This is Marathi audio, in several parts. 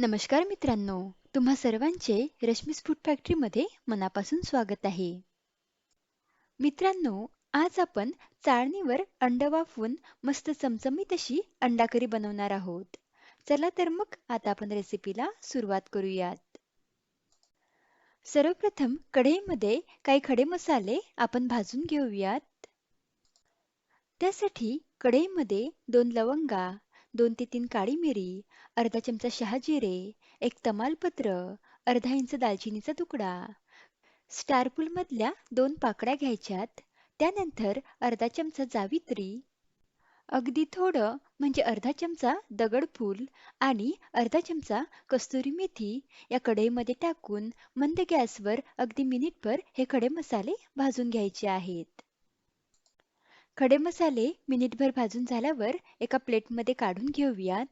नमस्कार मित्रांनो तुम्हा सर्वांचे रश्मीस फूड फॅक्टरीमध्ये मनापासून स्वागत आहे. मित्रांनो आज आपण चाळणीवर अंड वाफवून मस्त चमचमीत अशी अंडाकरी बनवणार आहोत. चला तर मग आता आपण रेसिपीला सुरुवात करूयात. सर्वप्रथम कढईमध्ये काही खडे मसाले आपण भाजून घेऊयात. त्यासाठी कढईमध्ये दोन लवंगा दोन ते तीन काळी मिरी अर्धा चमचा शहाजिरे एक तमालपत्र अर्धा इंच दालचिनीचा तुकडा. स्टारपूलमधल्या दोन पाकळ्या घ्यायच्यात त्यानंतर अर्धा चमचा जावित्री अगदी थोडं म्हणजे अर्धा चमचा दगडफूल आणि अर्धा चमचा कस्तुरी मेथी या कढईमध्ये टाकून मंद गॅसवर अगदी मिनिटभर हे खडे मसाले भाजून घ्यायचे आहेत. खडे मसाले मिनिटभर भाजून झाल्यावर एका प्लेटमध्ये काढून घेऊयात.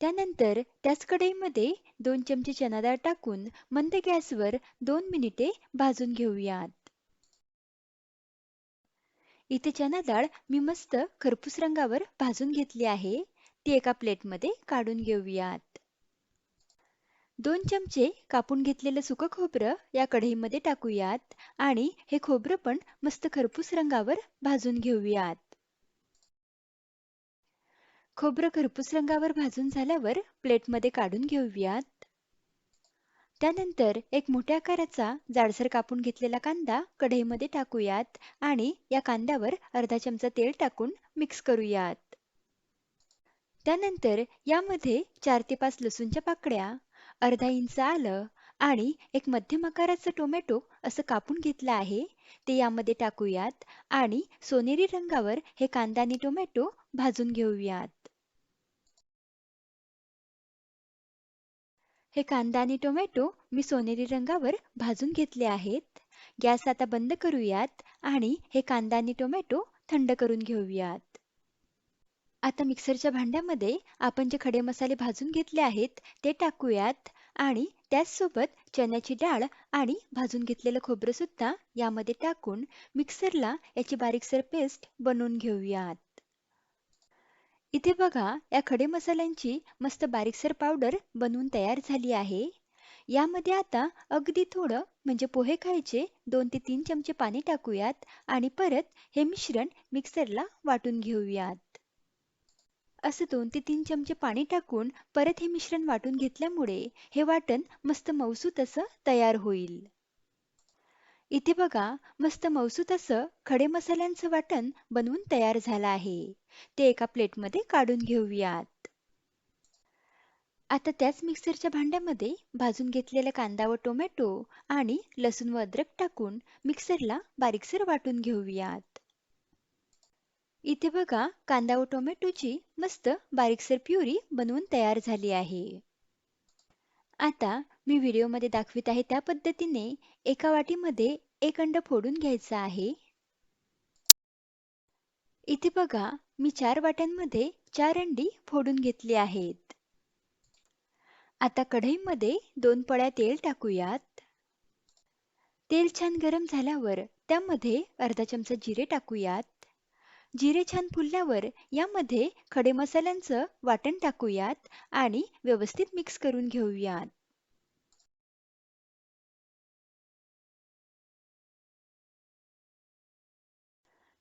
त्यानंतर त्याच कढईमध्ये दोन चमचे चना डाळ टाकून मंद गॅसवर दोन मिनिटे भाजून घेऊयात. इथे चना डाळ मी मस्त खरपूस रंगावर भाजून घेतली आहे. ती एका प्लेटमध्ये काढून घेऊयात. दोन चमचे कापून घेतलेलं सुकं खोबरं या कढईमध्ये टाकूयात आणि हे खोबरं पण मस्त खरपूस रंगावर भाजून घेऊयात. खोबरं खरपूस रंगावर भाजून झाल्यावर प्लेटमध्ये काढून घेऊयात. त्यानंतर एक मोठ्या आकाराचा जाडसर कापून घेतलेला कांदा कढईमध्ये टाकूयात आणि या कांद्यावर अर्धा चमचा तेल टाकून मिक्स करूयात. त्यानंतर यामध्ये चार ते पाच लसूणच्या पाकड्या अर्धा इंच आलं आणि एक मध्यम आकाराचं टोमॅटो असं कापून घेतलं आहे. ते यामध्ये टाकूयात आणि सोनेरी रंगावर हे कांदा आणि टोमॅटो भाजून घेऊयात. हे कांदा आणि टोमॅटो मी सोनेरी रंगावर भाजून घेतले आहेत. गॅस आता बंद करूयात आणि हे कांदा आणि टोमॅटो थंड करून घेऊयात. आता मिक्सरच्या भांड्यामध्ये आपण जे खडे मसाले भाजून घेतले आहेत ते टाकूयात. आणि त्याचसोबत चण्याची डाळ आणि भाजून घेतलेलं खोबरंसुद्धा यामध्ये टाकून मिक्सरला याची बारीकसर पेस्ट बनवून घेऊयात. इथे बघा या खडे मसाल्यांची मस्त बारीकसर पावडर बनवून तयार झाली आहे. यामध्ये आता अगदी थोडं म्हणजे पोहे खायचे दोन ते तीन चमचे पाणी टाकूयात आणि परत हे मिश्रण मिक्सरला वाटून घेऊयात. असं दोन ते तीन चमचे पाणी टाकून परत हे मिश्रण वाटून घेतल्यामुळे हे वाटण मस्त मौसूत असं तयार होईल. इथे बघा मस्त मौसूत असं खडे मसाल्यांचं वाटण बनवून तयार झालं आहे. ते एका प्लेटमध्ये काढून घेऊयात. आता त्याच मिक्सरच्या भांड्यामध्ये भाजून घेतलेला कांदा व टोमॅटो आणि लसूण व अद्रक टाकून मिक्सरला बारीकसर वाटून घेऊयात. इथे बघा कांदा व टोमॅटोची मस्त बारीकसर प्युरी बनवून तयार झाली आहे. आता मी व्हिडिओमध्ये दाखवित आहे त्या पद्धतीने एका वाटीमध्ये एक अंड फोडून घ्यायचं आहे. इथे बघा मी चार वाट्यांमध्ये चार अंडी फोडून घेतली आहेत. आता कढईमध्ये दोन पळ्या तेल टाकूयात. तेल छान गरम झाल्यावर त्यामध्ये अर्धा चमचा जिरे टाकूयात. जिरे छान फुलल्यावर यामध्ये खडे मसाल्यांचं वाटण टाकूयात आणि व्यवस्थित मिक्स करून घेऊयात.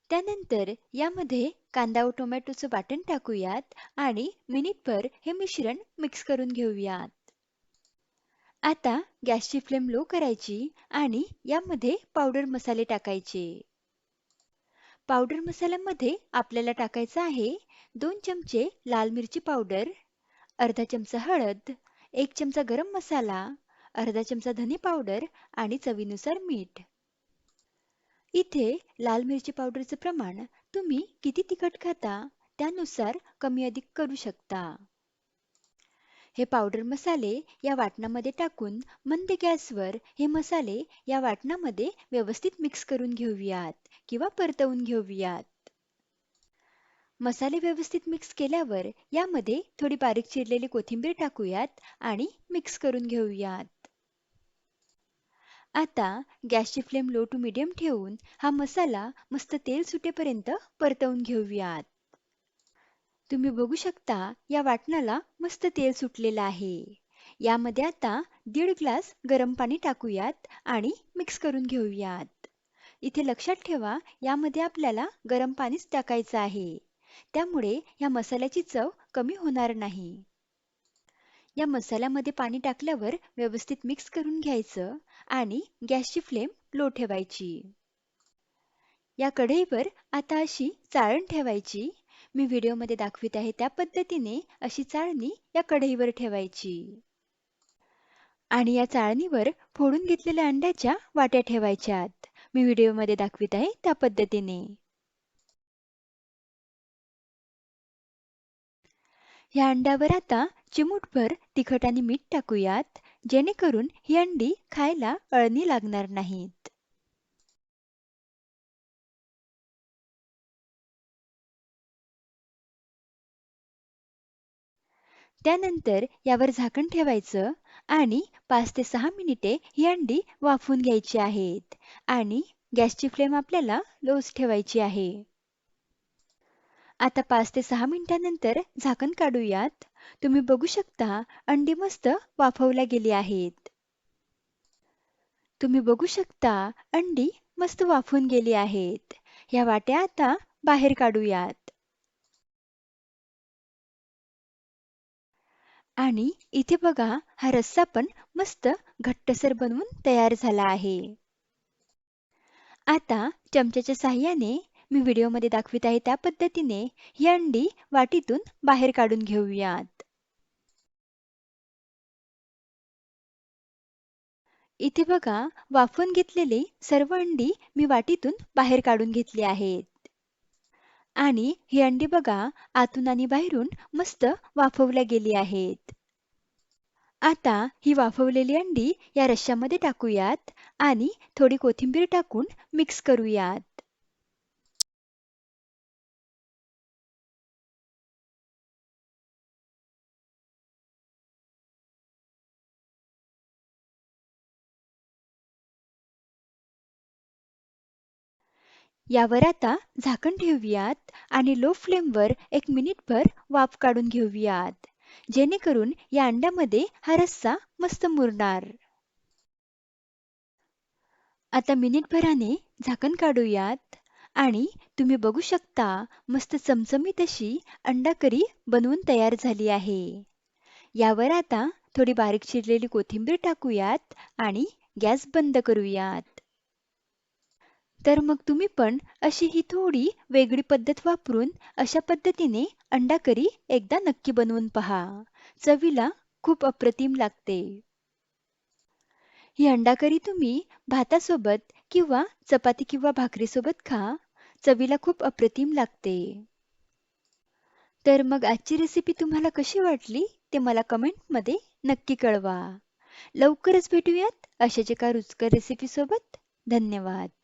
त्यानंतर यामध्ये कांदा व टोमॅटोचं वाटण टाकूयात आणि मिनिटभर हे मिश्रण मिक्स करून घेऊयात. आता गॅसची फ्लेम लो करायची आणि यामध्ये पावडर मसाले टाकायचे. पावडर मसाल्यामध्ये आपल्याला टाकायचं आहे दोन चमचे लाल मिरची पावडर अर्धा चमचा हळद एक चमचा गरम मसाला अर्धा चमचा धने पावडर आणि चवीनुसार मीठ. इथे लाल मिरची पावडरचं प्रमाण तुम्ही किती तिखट खाता त्यानुसार कमी अधिक करू शकता. हे पावडर मसाले या वाटणामध्ये टाकून मंद गॅसवर हे मसाले या वाटणामध्ये व्यवस्थित मिक्स करून घेऊयात किंवा परतवून घेऊयात. मसाले व्यवस्थित मिक्स केल्यावर यामध्ये थोडी बारीक चिरलेली कोथिंबीर टाकूयात आणि मिक्स करून घेऊयात. आता गॅसची फ्लेम लो टू मिडियम ठेवून हा मसाला मस्त तेल सुटेपर्यंत परतवून घेऊयात. तुम्ही बघू शकता या वाटणाला मस्त तेल सुटलेलं आहे. यामध्ये आता दीड ग्लास गरम पाणी टाकूयात आणि मिक्स करून घेऊयात. इथे लक्षात ठेवा यामध्ये आपल्याला गरम पाणीच टाकायचं आहे. त्यामुळे या मसाल्याची चव कमी होणार नाही. या मसाल्यामध्ये पाणी टाकल्यावर व्यवस्थित मिक्स करून घ्यायचं आणि गॅसची फ्लेम लो ठेवायची. या कढईवर आता अशी चाळण ठेवायची मी व्हिडिओमध्ये दाखवित आहे त्या पद्धतीने अशी चाळणी या कढईवर ठेवायची. आणि या चाळणीवर फोडून घेतलेल्या अंड्याच्या वाट्या ठेवायच्यात. मी व्हिडिओमध्ये दाखवित आहे त्या पद्धतीने. या अंड्यावर आता चिमूटभर तिखट आणि मीठ टाकूयात जेणेकरून ही अंडी खायला अळणी लागणार नाहीत. त्यानंतर यावर झाकण ठेवायचं आणि पाच ते सहा मिनिटे ही अंडी वाफवून घ्यायची आहेत आणि गॅसची फ्लेम आपल्याला लोज ठेवायची आहे. आता पाच ते सहा मिनिटांनंतर झाकण काढूयात. तुम्ही बघू शकता अंडी मस्त वाफवल्या गेली आहेत. तुम्ही बघू शकता अंडी मस्त वाफून गेली आहेत. ह्या वाट्या आता बाहेर काढूयात. आणि इथे बघा हा रस्सा पण मस्त घट्टसर बनवून तयार झाला आहे. आता चमच्याच्या साह्याने मी व्हिडिओमध्ये दाखवित आहे त्या पद्धतीने ही अंडी वाटीतून बाहेर काढून घेऊयात. इथे बघा वाफून घेतलेली सर्व अंडी मी वाटीतून बाहेर काढून घेतली आहेत. आणि ही अंडी बघा आतून आणि बाहेरून मस्त वाफवल्या गेली आहेत. आता ही वाफवलेली अंडी या रश्श्यामध्ये टाकूयात आणि थोडी कोथिंबीर टाकून मिक्स करूयात. यावर आता झाकण ठेवूयात आणि लो फ्लेमवर एक मिनिटभर वाफ काढून घेऊयात. जेणेकरून या अंड्यामध्ये हा रस्सा मस्त मुरणार. आता मिनिटभराने झाकण काढूयात आणि तुम्ही बघू शकता मस्त चमचमीत अशी अंडा करी बनवून तयार झाली आहे. यावर आता थोडी बारीक चिरलेली कोथिंबीर टाकूयात आणि गॅस बंद करूयात. तर मग तुम्ही पण अशी ही थोडी वेगळी पद्धत वापरून अशा पद्धतीने अंडा करी एकदा नक्की बनवून पहा. चवीला खूप अप्रतिम लागते. ही अंडा करी तुम्ही भातासोबत किंवा चपाती किंवा भाकरीसोबत खा. चवीला खूप अप्रतिम लागते. तर मग आजची रेसिपी तुम्हाला कशी वाटली ते मला कमेंटमध्ये नक्की कळवा. लवकरच भेटूयात अशाच एका रुचकर रेसिपीसोबत धन्यवाद.